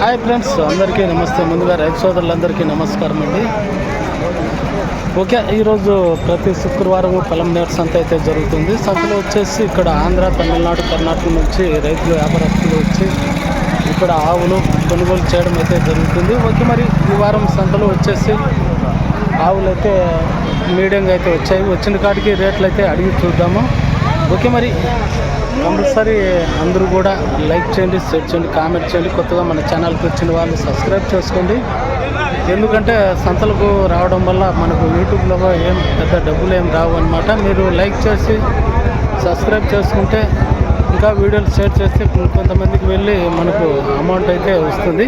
Hi friends అందరికీ నమస్తే. ముందుగా రైతు సోదరులందరికీ నమస్కారం అండి. ఓకే ఈరోజు ప్రతి శుక్రవారం పొలంనేరు సంత అయితే జరుగుతుంది. సంతలో వచ్చేసి ఇక్కడ ఆంధ్ర తమిళనాడు కర్ణాటక నుంచి రైతులు వ్యాపారస్తులు వచ్చి ఇక్కడ ఆవులు కొనుగోలు చేయడం అయితే జరుగుతుంది. ఓకే మరి ఈ వారం సంతలో వచ్చేసి ఆవులు అయితే మీడియంగా అయితే వచ్చాయి. వచ్చిన కాడికి రేట్లు అయితే అడిగి చూద్దాము. ఓకే మరి కంపల్సరీ అందరూ కూడా లైక్ చేయండి షేర్ చేయండి కామెంట్ చేయండి. కొత్తగా మన ఛానల్కి వచ్చిన వాళ్ళు సబ్స్క్రైబ్ చేసుకోండి. ఎందుకంటే సంతలకు రావడం వల్ల మనకు యూట్యూబ్లో ఏం పెద్ద డబ్బులు ఏం రావు అనమాట మీరు లైక్ చేసి సబ్స్క్రైబ్ చేసుకుంటే ఇంకా వీడియోలు షేర్ చేస్తే కొంతమందికి వెళ్ళి మనకు అమౌంట్ అయితే వస్తుంది.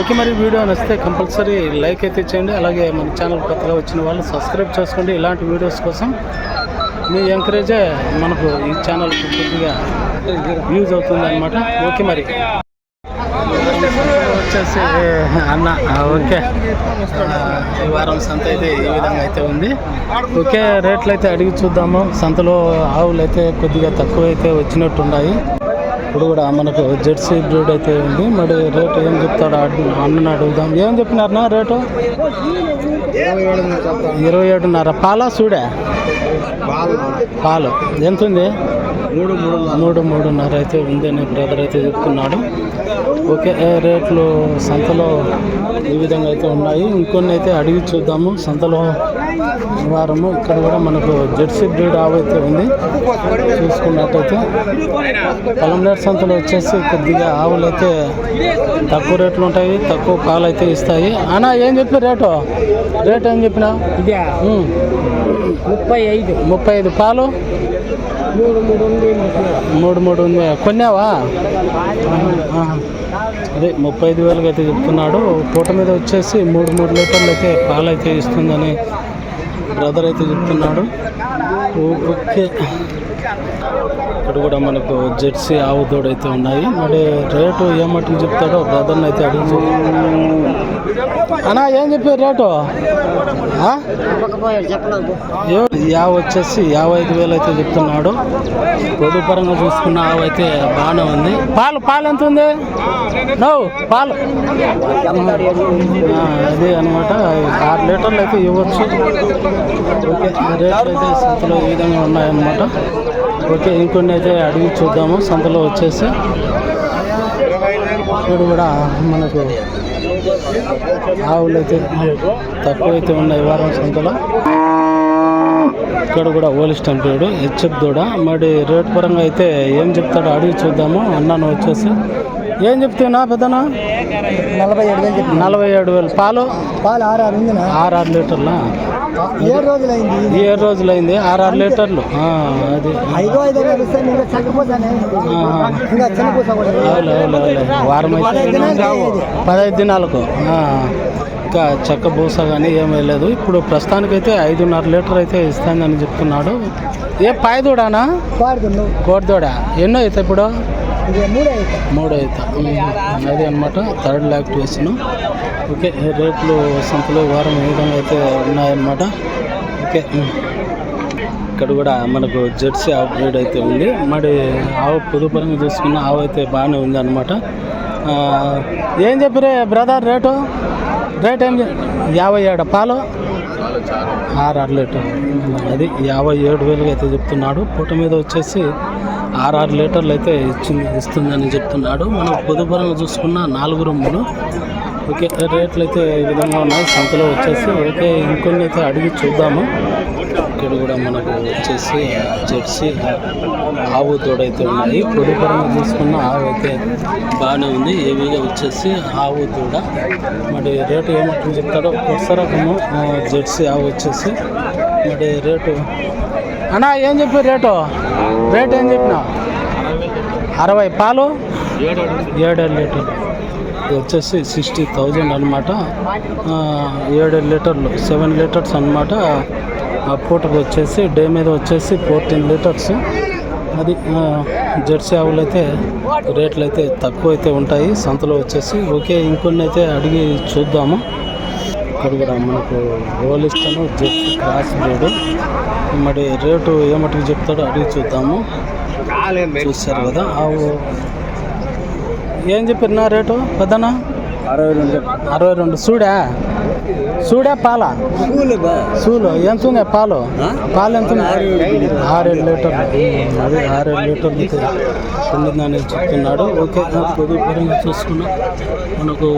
ఓకే మరి వీడియో నచ్చితే కంపల్సరీ లైక్ అయితే చేయండి. అలాగే మన ఛానల్ కొత్తగా వచ్చిన వాళ్ళు సబ్స్క్రైబ్ చేసుకోండి. ఇలాంటి వీడియోస్ కోసం మీ ఎంకరేజే మనకు ఈ ఛానల్ కొద్దిగా యూజ్ అవుతుంది అనమాట ఓకే మరి. వచ్చేసి అన్న ఓకే. ఈ వారం సంత అయితే ఈ విధంగా అయితే ఉంది. ఓకే రేట్లు అయితే అడిగి చూద్దాము. సంతలో ఆవులు అయితే కొద్దిగా తక్కువ అయితే వచ్చినట్టు ఉన్నాయి ఇప్పుడు కూడా మనకు జెర్సీ బ్రీడ్ అయితే ఉంది. మరి రేటు ఏం చెప్తాడో అన్నని అడుగుదాం. ఏం చెప్పినారన్నా రేటు? ఇరవై ఏడున్నర పాలా చూడే పాలు. ఎంత ఉంది మూడు మూడు మూడు మూడున్నర అయితే ఉంది అని బ్రదర్ అయితే చెప్తున్నాడు. ఓకే రేట్లు సంతలో ఈ విధంగా అయితే ఉన్నాయి. ఇంకొన్ని అయితే అడిగి చూద్దాము. సంతలో వారము ఇక్కడ కూడా మనకు జెర్సీ బ్రీడ్ ఆవు అయితే ఉంది. చూసుకున్నట్టయితే పొలంనేరు సంతలో వచ్చేసి కొద్దిగా ఆవులు అయితే తక్కువ రేట్లు ఉంటాయి తక్కువ పాలు అయితే ఇస్తాయి. అన్నా ఏం చెప్పి రేటు? రేట్ ఏం చెప్పినా. ముప్పై ఐదు. ముప్పై ఐదు పాలు? మూడు మూడు ఉంది మూడు మూడు ఉంది. కొన్నావా. అదే ముప్పై ఐదు వేలకి అయితే చెప్తున్నాడు పూట మీద వచ్చేసి మూడు మూడు లీటర్లు అయితే పాలు అయితే ఇస్తుందని బ్రదర్ అయితే చెప్తున్నాడు. ఓకే ఇక్కడ కూడా మనకు జెర్సీ ఆవు దూడ అయితే ఉన్నాయి. మరి రేటు ఏ చెప్తాడో బ్రదర్ని అయితే అడిగి అనా ఏం చెప్పారు రేటు? యావ వచ్చేసి యాభై ఐదు వేలు అయితే చెప్తున్నాడు. పొదు పరంగా చూసుకున్న ఆవు అయితే బాగానే ఉంది. పాలు పాలు ఎంత ఉంది? నవ్వు పాలు. అది అనమాట ఆరు లీటర్లు అయితే ఇవ్వచ్చు. ఓకే రేట్లు అయితే సంతలో ఈ విధంగా ఉన్నాయన్నమాట. ఓకే ఇంకొన్ని అయితే అడిగి చూద్దాము. సంతలో వచ్చేసి ఇక్కడ కూడా మనకు ఆవులు అయితే తక్కువ అయితే ఉన్నాయి వారం సంతలో. ఇక్కడ కూడా ఓలిస్టం పేడు హెచ్ఎఫ్ దూడ. మరి రేట్ పరంగా అయితే ఏం చెప్తాడో అడిగి చూద్దాము. అన్నాను వచ్చేసి. ఏం చెప్తున్నా పెద్దనా నలభై ఏడు వేలు నలభై ఏడు వేలు. పాలు? పాలు ఆరు ఆరు ఆరు ఆరు లీటర్లా? ఏడు రోజులైంది. ఏడు రోజులైంది ఆరు ఆరు లీటర్లు. అది. వారం అయితే పదహైదు దినాలకు. ఇంకా చెక్క బూస కానీ ఏమీ లేదు ఇప్పుడు ప్రస్తుతానికైతే ఐదున్నర లీటర్ అయితే ఇస్తానని చెప్తున్నాడు. ఏ పాయదూడానా? కోడిదూడ. ఎన్నో అయితే ఇప్పుడు? మూడే ఉమ్, అది అనమాట థర్డ్ లాక్టివేషన్ ఓకే రేట్లు సంతలో వారం ఈ విధంగా అయితే ఉన్నాయన్నమాట. ఓకే ఇక్కడ కూడా మనకు జెర్సీ ఆవు బ్రీడ్ అయితే ఉంది. మరి ఆవు పొదుపరంగా చూసుకున్న ఆవు అయితే బాగానే ఉంది అనమాట ఏం చెప్పిరే బ్రదర్ రేటు? రేట్ ఏం యాభై ఏడు పాలు? ఆరు ఆరు లీటర్. అది యాభై ఏడు వేలుగా అయితే చెప్తున్నాడు. పూట మీద వచ్చేసి ఆరు ఆరు లీటర్లు అయితే ఇచ్చింది ఇస్తుందని చెప్తున్నాడు. మనం పొదుపరంగా చూసుకున్న నాలుగు రొమ్ములు. ఓకే రేట్లు అయితే ఈ విధంగా ఉన్నాయి. సంతలో వచ్చేసి ఓకే ఇంకొన్ని అయితే అడిగి చూద్దాము. ఇక్కడ కూడా మనకు వచ్చేసి జెర్సీ ఆవు తోడైతే ఉన్నాయి. పొడిపరంగా తీసుకున్న ఆవు అయితే బాగానే ఉంది. ఏవిగా వచ్చేసి ఆవు తోడ. మరి రేటు ఏమంటుంది చెప్తాడో కొత్త రకము జెర్సీ ఆవు వచ్చేసి మరి రేటు. అన్నా ఏం చెప్పి రేటు? రేట్ ఏం చెప్పినా అరవై. పాలు? ఏడు లీటర్. ఇది వచ్చేసి సిక్స్టీ థౌజండ్ అనమాట ఏడు లీటర్లు సెవెన్ లీటర్స్ అనమాట ఆ పూటకు వచ్చేసి డే మీద వచ్చేసి ఫోర్టీన్ లీటర్స్. అది జెర్సీ ఆవులు అయితే రేట్లు అయితే తక్కువ అయితే ఉంటాయి. సంతలో వచ్చేసి ఓకే ఇంకొన్ని అయితే అడిగి చూద్దాము. ఇక్కడ కూడా మనకు ఓలిస్తాను జెర్సీ క్రాస్ బ్రీడ్. మరి రేటు ఏమటికి చెప్తాడో అడిగి చూద్దాము. చూస్తారు కదా ఆవు ఏం చెప్పారు? నా రేటు? పెద్దనా? అరవై రెండు అరవై రెండు. సూడా? సూడా పాల? సూలు ఎంత ఉంది పాలు? పాలు ఎంత ఆరేడు లీటర్లు. అదే ఆరేడు లీటర్లు అయితే ఉండిందని చెప్తున్నాడు. ఓకే పొదుపు పరంగా చూసుకున్నా. మనకు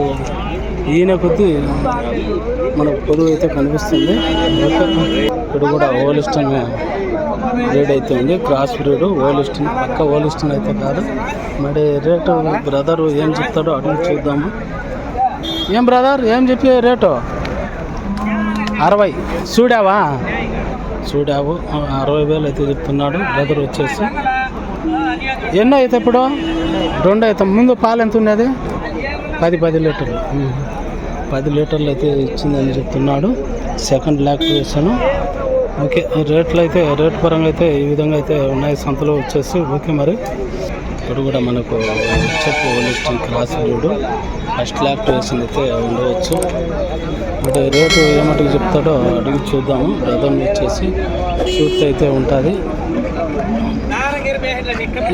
ఈయన కొద్దీ మనకు పొదువు అయితే కనిపిస్తుంది. ఇప్పుడు కూడా ఓలిస్టన్ బ్రీడ్ అయితే ఉంది. క్రాస్ బ్రీడ్ ఓలిస్టన్ పక్క ఓలిస్టన్ అయితే కాదు. మరి రేటు బ్రదర్ ఏం చెప్తాడో అటు చూద్దాము. ఏం బ్రదర్ ఏం చెప్పి రేటు? అరవై. చూడావా చూడావు అరవై వేలు అయితే చెప్తున్నాడు బ్రదర్ వచ్చేసి. ఎన్నో అయితే ఇప్పుడు? రెండు అయితే. ముందు పాలు ఎంత ఉన్నది? పది పది లీటర్లు. పది లీటర్లు అయితే ఇచ్చిందని చెప్తున్నాడు. సెకండ్ ల్యాక్ వేసాను. ఓకే రేట్లు అయితే రేట్ పరంగా అయితే ఈ విధంగా అయితే ఉన్నాయి. సంతలో వచ్చేసి ఓకే మరి. ఇక్కడ కూడా మనకు చెప్పు లిస్టింగ్ క్రాస్ రోడ్డు. ఫస్ట్ ల్యాక్ వేసింది అయితే ఉండవచ్చు. అంటే రేటు ఏమటికి చెప్తాడో అడిగి చూద్దాము. రథం వచ్చేసి షూట్ అయితే ఉంటుంది.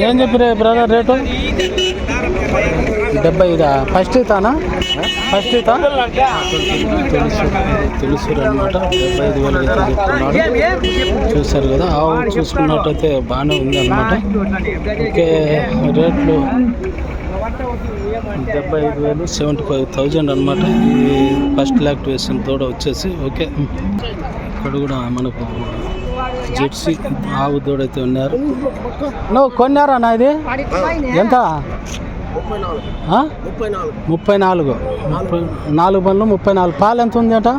ఏం చెప్పిరే బ్రదర్ రేటు? డెబ్బై ఐదా? ఫస్ట్ ఇతానా? ఫస్ట్ తెలుసు తెలుసు అనమాట డెబ్బై ఐదు వేలు అయితే చెప్తున్నాడు. చూశారు కదా ఆవు చూసుకున్నట్టయితే బాగానే ఉంది అనమాట ఓకే రేట్లు డెబ్బై ఐదు వేలు సెవెంటీ ఫైవ్ థౌజండ్ అనమాట ఈ ఫస్ట్ ల్యాక్ వేసిన తోడ వచ్చేసి ఓకే. ఇక్కడ కూడా మనకు జెర్సీ ఆవు దూడైతే ఉన్నారు. నువ్వు కొన్నారా నా ఇది? ఎంత? ముప్పై నాలుగు. నాలుగు. బండ్లు ముప్పై నాలుగు. పాలు ఎంత ఉంది అట?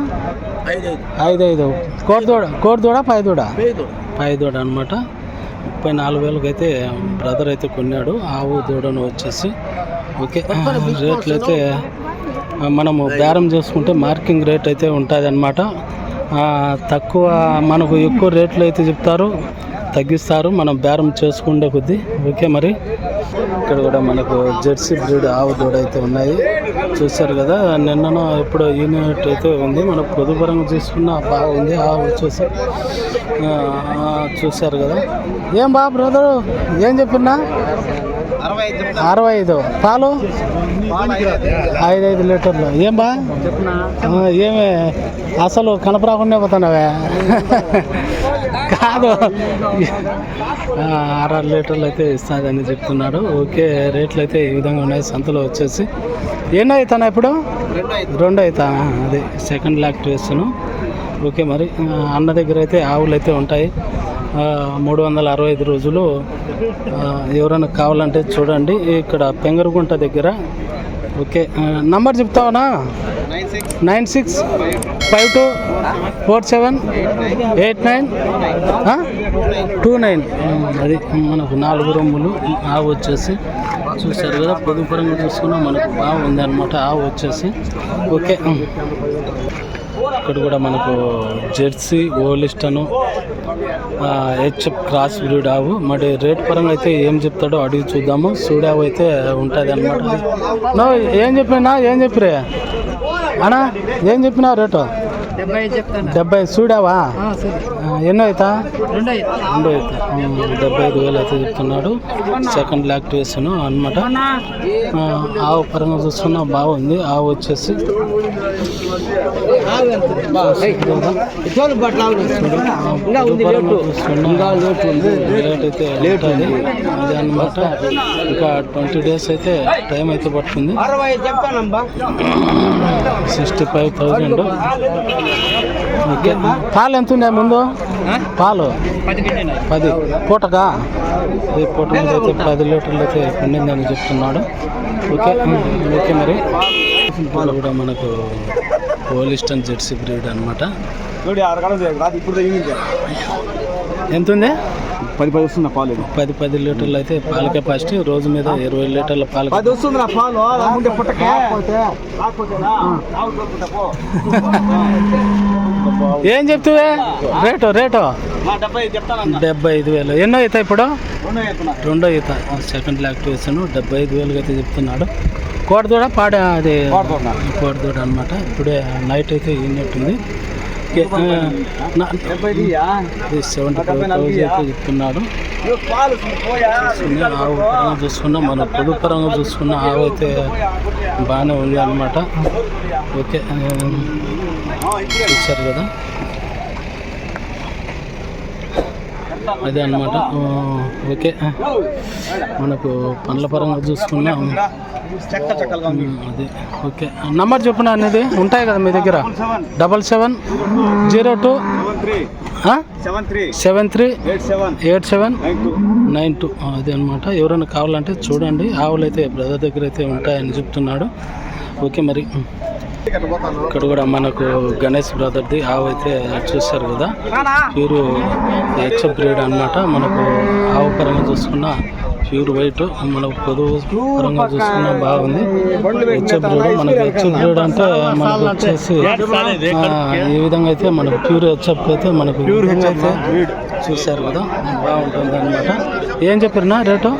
ఐదు ఐదు కోడి దూడ కోడి దూడ పై దూడ పై దూడ అనమాట ముప్పై నాలుగు వేలకు అయితే బ్రదర్ అయితే కొన్నాడు. ఆవు దూడను వచ్చేసి. ఓకే. రేట్లు అయితే మనము బేరం చేసుకుంటే మార్కింగ్ రేట్ అయితే ఉంటుంది అనమాట తక్కువ మనకు ఎక్కువ రేట్లు అయితే చెప్తారు. తగ్గిస్తారు మనం బేరం చేసుకుంటే కొద్దీ. ఓకే మరి? ఇక్కడ కూడా మనకు జెర్సీ బ్రీడ్ ఆవు దూడ అయితే ఉన్నాయి. చూశారు కదా నిన్నను ఎప్పుడో యూనిట్ అయితే ఉంది. మనకు పొదుపరంగా చూసుకున్న బాగుంది ఆవు వచ్చేసి చూశారు కదా. ఏం బా బ్రదరు? ఏం చెప్పినా అరవై ఐదు. పాలు? ఐదు ఐదు లీటర్లు. ఏం బా? ఏమి? అసలు కనపరాకుండా పోతున్నావే. కాదు. ఆరు లీటర్లు అయితే ఇస్తుందని చెప్తున్నాడు ఓకే రేట్లు అయితే ఈ విధంగా ఉన్నాయి. సంతలో వచ్చేసి ఎన్నో అవుతానా ఇప్పుడు? రెండు అవుతా. అదే సెకండ్ ల్యాక్ వేస్తాను ఓకే మరి అన్న దగ్గర అయితే ఆవులు అయితే ఉంటాయి. మూడు వందల అరవై ఐదు రోజులు ఎవరైనా కావాలంటే చూడండి. ఇక్కడ పెంగరుగుంట దగ్గర okay number చెప్తావనా? Nine six five two four seven eight nine two nine. అది మనకు నాలుగు రొమ్ములు ఆవు వచ్చేసి చూశారు కదా పొదుపరంగా చూసుకున్నా మనకు బాగుంది అనమాట ఆవు వచ్చేసి. ఓకే ఇక్కడ కూడా మనకు జెర్సీ ఓలిస్టను హెచ్ఎఫ్ క్రాస్ బ్రీడ్ ఆవు. మరి రేట్ పరంగా అయితే ఏం చెప్తాడో అడిగి చూద్దాము. సూడావు అయితే ఉంటుంది అనమాట ఏం చెప్పినా ఏం చెప్పిరే? అన్నా ఏం చెప్పినా రేటు? డెబ్బై ఆ, ఎన్నో అవుతా రెండు ఉమ్, డెబ్బై ఐదు వేలు అయితే చెప్తున్నాడు. సెకండ్ ల్యాక్ వేసాను అనమాట ఆవు పరంగా చూసుకున్నా బాగుంది. ఆవు వచ్చేసి. అయితే ఉంటుంది అది అనమాట ఇంకా ట్వంటీ డేస్ అయితే టైం అయితే పడుతుంది. Sixty five thousand. పాలు ఎంత ఉన్నాయి ముందు? పాలు? పది పూటకా? ఈ పూట మీద అయితే పది లీటర్లు అయితే పండిందని చెప్తున్నాడు. ఓకే. ఓకే మరి. ఇప్పుడు కూడా మనకు పోలిస్టన్ జెర్సీ బ్రీడ్ అనమాట ఎంత ఉంది? పది పది వస్తుంది పాలు? పది పది లీటర్లు అయితే పాల కెపాసిటీ రోజు మీద ఇరవై లీటర్ల పాల పది వస్తుంది నా పాలు రాకుంటే పుట్టకే. ఏం చెప్తువే? Rate rate. డెబ్బై ఐదు వేలు. ఎన్నో అవుతాయి ఇప్పుడు? రెండు ఈత సెకండ్ యాక్టివేషన్ డెబ్బై ఐదు వేలుగా అయితే చెప్తున్నాడు. కోటదూడ పాడ అది. కోటదూడ అనమాట ఇప్పుడే నైట్ అయితే ఈనట్టుంది ఓకే. ఫైవ్ చెప్తున్నాడు ఆవు పరంగా చూసుకున్నా మన పొదుపు పరంగా చూసుకున్న ఆవు అయితే బాగానే ఉంది అనమాట ఓకే ఆ, చూశారు కదా. అదే అనమాట ఓకే. మనకు పండ్ల పరంగా చూసుకున్నా అదే. ఓకే. నంబర్ చెప్పున అనేది? ఉంటాయి కదా మీ దగ్గర? Double seven. Zero two seven three. Eight seven. Nine two. అదే అనమాట ఎవరైనా కావాలంటే చూడండి. ఆవులు అయితే బ్రదర్ దగ్గర అయితే ఉంటాయని చెప్తున్నాడు. ఓకే మరి. ఇక్కడ కూడా మనకు గణేష్ బ్రదర్ది ఆవు అయితే చూస్తారు కదా. ప్యూర్ హెచ్ఎఫ్ బ్రీడ్ అన్నమాట. మనకు ఆవు పరంగా చూసుకున్న ప్యూర్ వైట్ మనకు పొదువు పరంగా చూసుకున్న బాగుంది. హెచ్ఎఫ్ బ్రీడ్ మనకు హెచ్ఎఫ్ బ్రీడ్ అంటే మనకు వచ్చేసి ఈ విధంగా అయితే మనకు ప్యూర్ హెచ్ఎఫ్ అయితే మనకు ప్యూర్ హెచ్ఎఫ్ చూశారు కదా. బాగుంటుంది అనమాట ఏం చెప్పారునా రేటు?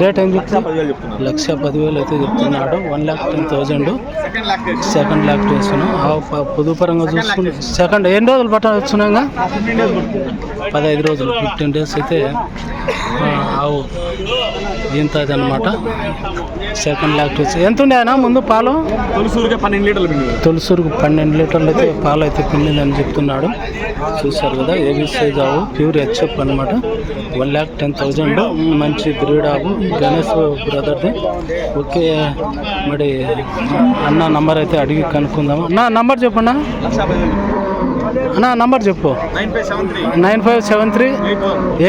రేట్ ఏం చెప్తున్నాను లక్ష పదివేలు అయితే చెప్తున్నాడు. One lakh ten thousand. Second lakh వేసాను ఆవు ప- పొదుపు పరంగా చూసుకుని సెకండ్ ఎన్ని రోజులు పట్ట వచ్చినాగా డేస్ పదహైదు రోజులు. ఫిఫ్టీన్ డేస్ అయితే ఆవు ఇంతది అనమాట సెకండ్ ల్యాక్ వచ్చి ఎంత ఉండే ఆయన ముందు పాలు? తొలిసూరుగా పన్నెండు లీటర్లు తొలిసూరుకు పన్నెండు లీటర్లు అయితే పాలు అయితే పిండిందని చెప్తున్నాడు. చూశారు కదా ఏబీ సైజ్ ఆవు ప్యూర్ హెచ్ఎఫ్ అనమాట వన్ ల్యాక్ టెన్ థౌజండ్. మంచి బ్రీడ్ ఆవు. గణేష్ బ్రదర్ది ఓకే మరి అన్న నంబర్ అయితే అడిగి కనుక్కుందాము నా నంబర్ చెప్పన్నా? అన్న నంబర్ చెప్పు. Nine five seven three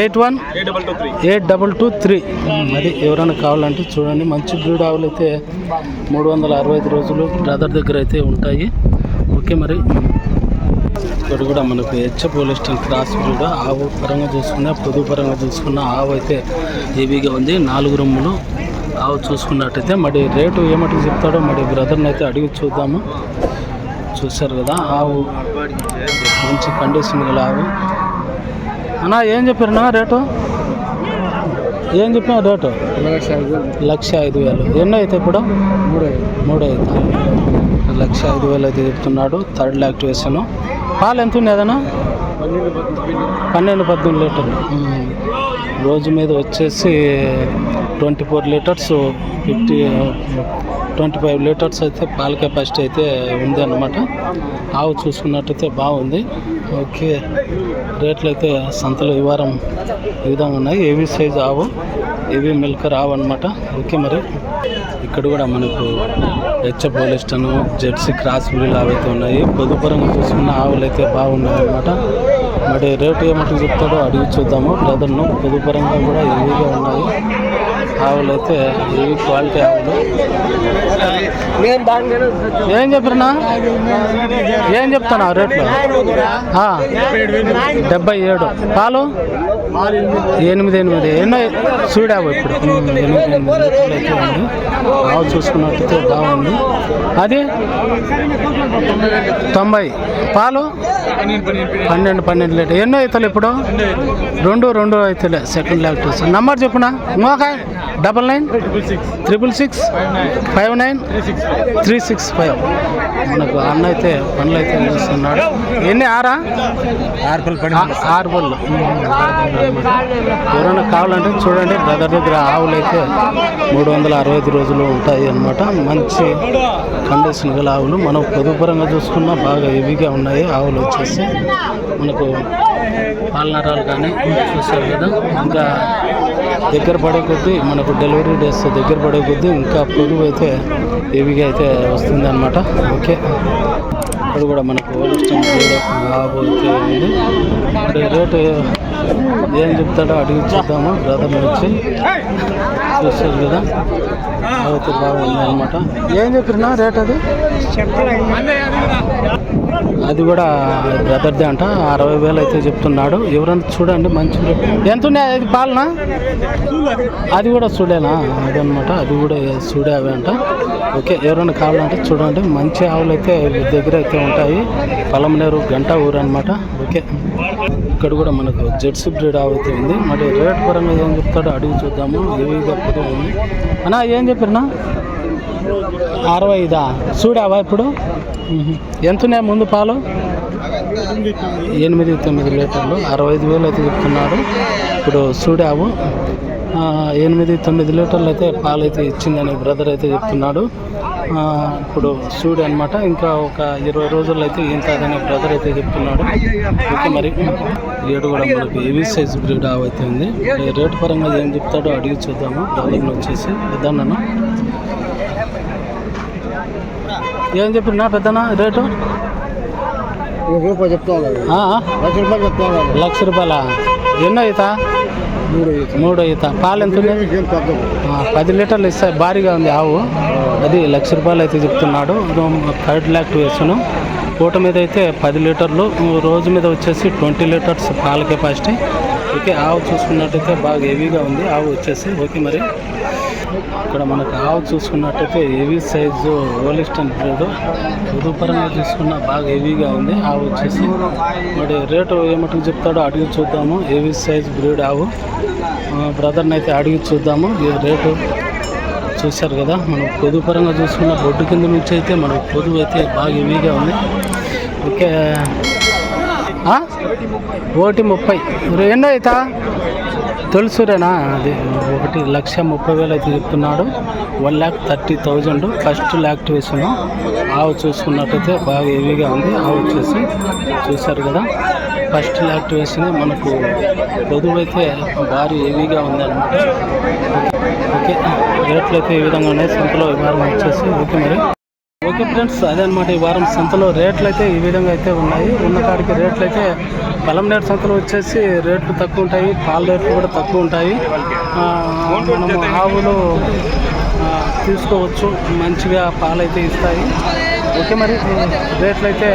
eight one eight double two three. Eight double two three అది ఎవరైనా కావాలంటే చూడండి మంచి బ్రీడ్ ఆవులు అయితే మూడు వందల అరవై ఐదు రోజులు బ్రదర్ దగ్గర అయితే ఉంటాయి. ఓకే మరి ఇక్కడ కూడా మనకు హెచ్ పోలిస్టన్ క్రాస్ బ్రీడ్ ఆవు పరంగా చూసుకున్నా పొదు పరంగా చూసుకున్న ఆవు అయితే హెవీగా ఉంది. నాలుగు రొమ్ములు ఆవు చూసుకున్నట్టయితే మరి రేటు ఏమటి చెప్తాడో మరి బ్రదర్ని అయితే అడిగి చూద్దాము. చూశారు కదా ఆవు మంచి కండిషన్ గల ఆవు. అన్నా ఏం చెప్పారన్నా రేటు? ఏం చెప్పినా రేటు? లక్ష ఐదు వేలు. ఎన్నో అయితే ఇప్పుడు? మూడు మూడు అయితే లక్ష ఐదు వేలు అయితే చెప్తున్నాడు. థర్డ్ ల్యాక్ వేసాను పాలు ఎంత ఉంది అదనా? పన్నెండు పద్దెనిమిది లీటర్లు. రోజు మీద వచ్చేసి twenty four litres fifty twenty five litres అయితే పాల కెపాసిటీ అయితే ఉంది అన్నమాట. ఆవు చూసుకున్నట్టయితే బాగుంది. ఓకే. రేట్లు అయితే సంతలో ఈ వారం ఈ విధంగా ఉన్నాయి. ఏవి సైజ్ ఆవు ఏవి మిల్క్ రావు అనమాట ఓకే మరి. ఇక్కడ కూడా మనకు HF Holstein Jersey cross breed అవైతే ఉన్నాయి. పొదుపరంగా చూసుకున్న ఆవులు అయితే బాగున్నాయి అనమాట మరి రేటు ఏమంటే చెప్తాడో అడిగి చూద్దాము. బ్రదర్ను పొదుపరంగా కూడా ఇవిగా ఉన్నాయి. ఆవులు అయితే ఏవి క్వాలిటీ ఆవులు. ఏం చెప్పినా ఏం చెప్తాను రేట్లు? డెబ్బై ఏడు. పాలు? ఎనిమిది ఎనిమిది. ఎన్నో చూడావు ఇప్పుడు. ఎనిమిది ఎనిమిది లీటర్లు అయితే ఉంది ఆవు చూసుకున్నట్టయితే బాగుంది. అది? తొంభై. పాలు? పన్నెండు పన్నెండు లీటర్. ఎన్నో అవుతాయి ఇప్పుడు? రెండు రెండు అవుతాయి సెకండ్ లాక్టోస్ నంబర్ చెప్పునా? ఇంకొక double nine? Triple six five nine three six five మనకు అన్న అయితే పనులు అయితే చేస్తున్నాడు. ఎన్ని? ఆరా? ఆ- ఆరు పళ్ళు ఎవరైనా కావాలంటే చూడండి బ్రదర్ దగ్గర ఆవులు అయితే మూడు వందల అరవై ఐదు రోజులు ఉంటాయి అన్నమాట. మంచి కండిషన్ గల ఆవులు. మనం పొదుపరంగా చూసుకున్నా బాగా హెవీగా ఉన్నాయి ఆవులు వచ్చేసి. మనకు పాలనరాలు కానీ చూస్తారు కదా. ఇంకా దగ్గర పడే కొద్దీ మనకు డెలివరీ డేస్ దగ్గర పడే కొద్దీ ఇంకా పొదుపు అయితే హెవీగా అయితే వస్తుంది అనమాట ఓకే. ఇక్కడ కూడా మనకు ఓలిస్టన్ ఆవు అయితే ఉంది. రేటు ఏం చెప్తాడో అడిగి చూద్దాము? బ్రదర్ వచ్చి చూస్తారు కదా. అయితే బాగుంది అనమాట ఏం చెప్పినా రేట్ అది? అది కూడా బ్రదర్దే అంట అరవై వేలు అయితే చెప్తున్నాడు. ఎవరైనా చూడండి మంచి. ఎంత ఉన్నాయి? అది పాలనా? అది కూడా చూడేనా అదనమాట అది కూడా చూడేవి అంట. ఓకే ఎవరైనా కావాలంటే చూడండి. మంచి ఆవులు అయితే దగ్గర అయితే ఉంటాయి. పలమనేరు గంట ఊరు అనమాట ఓకే. ఇక్కడ కూడా మనకు జెర్సీ బ్రీడ్ ఆవు అయితే ఉంది. మరి రేట్ పరంగా ఏం చెప్తాడో అడిగి చూద్దాము. ఏవిగా ఉంది? అన్నా ఏం చెప్పారునా అరవై ఐదా చూడావా ఇప్పుడు? ఎంత ఉన్నాయి ముందు పాలు? ఎనిమిది తొమ్మిది లీటర్లు. అరవై ఐదు వేలు అయితే చెప్తున్నారు. ఇప్పుడు చూడావు. ఎనిమిది తొమ్మిది లీటర్లు అయితే పాలు అయితే ఇచ్చిందని బ్రదర్ అయితే చెప్తున్నాడు. ఇప్పుడు సూడి అనమాట ఇంకా ఒక ఇరవై రోజుల్లో అయితే ఇంతదని బ్రదర్ అయితే చెప్తున్నాడు. ఓకే మరి. ఏడు కూడా మనకి హెవీ సైజ్ బ్రీడ్ అయితే ఉంది. రేటు పరంగా ఏం చెప్తాడో అడిగి చూద్దాము. బ్రదర్ని వచ్చేసి. పెద్దన్నను ఏం చెప్పినా పెద్దనా రేటు? రూపాయి చెప్తా? లక్ష రూపాయలు లక్ష రూపాయల? ఎన్నో అవుతా మూడు ఈత పాలు ఎంత పది లీటర్లు ఇస్తాయి భారీగా ఉంది ఆవు. అది లక్ష రూపాయలు అయితే చెప్తున్నాడు. థర్డ్ ల్యాక్ వేసును. పూట మీద అయితే పది లీటర్లు. రోజు మీద వచ్చేసి ట్వంటీ లీటర్స్ పాల కెపాసిటీ. ఓకే ఆవు చూసుకున్నట్టయితే బాగా హెవీగా ఉంది. ఆవు వచ్చేసి ఓకే మరి. ఇక్కడ మనకు ఆవు చూసుకున్నట్టయితే హెవీ సైజు ఓలిస్టన్ బ్రీడ్ పరంగా చూసుకున్న బాగా హెవీగా ఉంది ఆవు వచ్చేసి. మరి రేటు ఏమట్టుకు చెప్తాడో అడిగి చూద్దాము. హెవీ సైజ్ బ్రీడ్ ఆవు. బ్రదర్ని అయితే అడిగి చూద్దాము. ఈ రేటు చూశారు కదా మనం పొదుపు పరంగా చూసుకున్న బొడ్డు కింద నుంచి అయితే మనకు పొదువు అయితే బాగా హెవీగా ఉంది. ఓకే. ఆ? ఒకటి ముప్పై. రెండు ఎన్నో అవుతా తెలుసురేనా? అది ఒకటి లక్ష ముప్పై వేలు అయితే చెప్తున్నాడు. One lakh thirty thousand. First activation ఆవు చూసుకున్నట్టయితే బాగా హెవీగా ఉంది. ఆవు వచ్చేసి చూశారు కదా. ఫస్ట్ యాక్టివేషన్ మనకు పొదువు అయితే భారీ హెవీగా ఉందన్నమాట ఓకే. రేట్లు అయితే ఈ విధంగా ఉన్నాయి. సంతలో వివరం వచ్చేసి. ఓకే మరి. ఓకే ఫ్రెండ్స్ అదే అనమాట ఈ వారం సంతలో రేట్లు అయితే ఈ విధంగా అయితే ఉన్నాయి. ఉన్న కాడికి రేట్లు అయితే పలంనేరు సంతలో వచ్చేసి రేట్లు తక్కువ ఉంటాయి పాల రేట్లు కూడా తక్కువ ఉంటాయి. మనము ఆవులు తీసుకోవచ్చు మంచిగా పాలైతే ఇస్తాయి. ఓకే మరి రేట్లు అయితే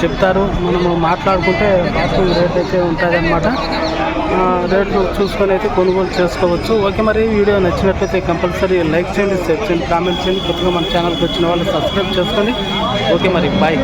చెప్తారు. మనము మాట్లాడుకుంటే బాగా రేట్ అయితే ఉంటుంది అనమాట రేట్లు చూసుకొని అయితే కొనుగోలు చేసుకోవచ్చు. ఓకే మరి వీడియో నచ్చినట్లయితే కంపల్సరీ లైక్ చేయండి షేర్ చేయండి కామెంట్ చేయండి. కొత్తగా మన ఛానల్కి వచ్చిన వాళ్ళు సబ్స్క్రైబ్ చేసుకోండి ఓకే మరి బాయ్.